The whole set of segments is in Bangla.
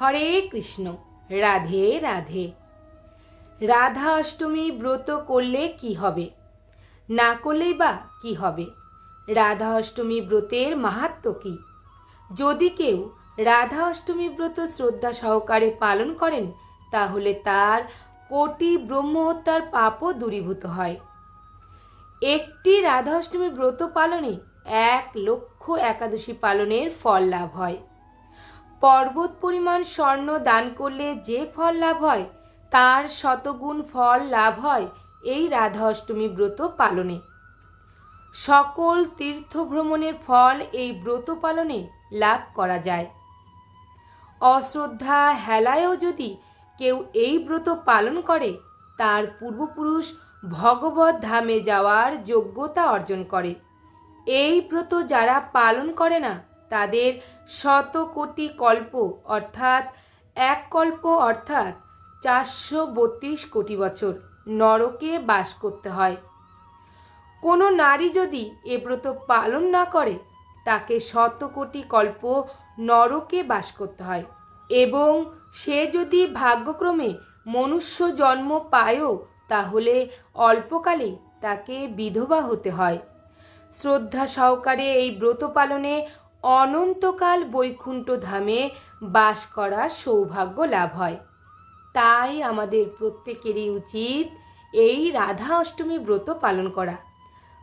হরে কৃষ্ণ, রাধে রাধে। রাধা অষ্টমী ব্রত করলে কি হবে? না করলেই বা কি হবে? রাধা অষ্টমী ব্রতের মাহাত্ম কি? যদি কেউ রাধা অষ্টমী ব্রত শ্রদ্ধা সহকারে পালন করেন, তাহলে তার কোটি ব্রহ্মহত্যার পাপও দূরীভূত হয়। একটি রাধা অষ্টমী ব্রত পালনে এক লক্ষ একাদশী পালনের ফল লাভ হয়। পর্বত পরিমাণ স্বর্ণ দান করলে যে ফল লাভ হয়, তার শতগুণ ফল লাভ হয় এই রাধা অষ্টমী ব্রত পালনে। সকল তীর্থ ভ্রমণের ফল এই ব্রত পালনে লাভ করা যায়। অশ্রদ্ধা হেলায়ও যদি কেউ এই ব্রত পালন করে, তার পূর্বপুরুষ ভগবত ধামে যাওয়ার যোগ্যতা অর্জন করে। এই ব্রত যারা পালন করে না তাদের শত কোটি কল্প, অর্থাৎ এক কল্প, অর্থাৎ চারশো বত্রিশ কোটি বছর নরকে বাস করতে হয়। কোনো নারী যদি এ ব্রত পালন না করে, তাকে শত কোটি কল্প নরকে বাস করতে হয় এবং সে যদি ভাগ্যক্রমে মনুষ্য জন্ম পায়ও, তাহলে অল্পকালে তাকে বিধবা হতে হয়। শ্রদ্ধা সহকারে এই ব্রত পালনে অনন্তকাল বৈকুণ্ঠ ধামে বাস করার সৌভাগ্য লাভ হয়। তাই আমাদের প্রত্যেকেরই উচিত এই রাধা অষ্টমী ব্রত পালন করা।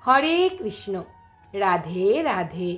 হরে কৃষ্ণ। রাধে রাধে।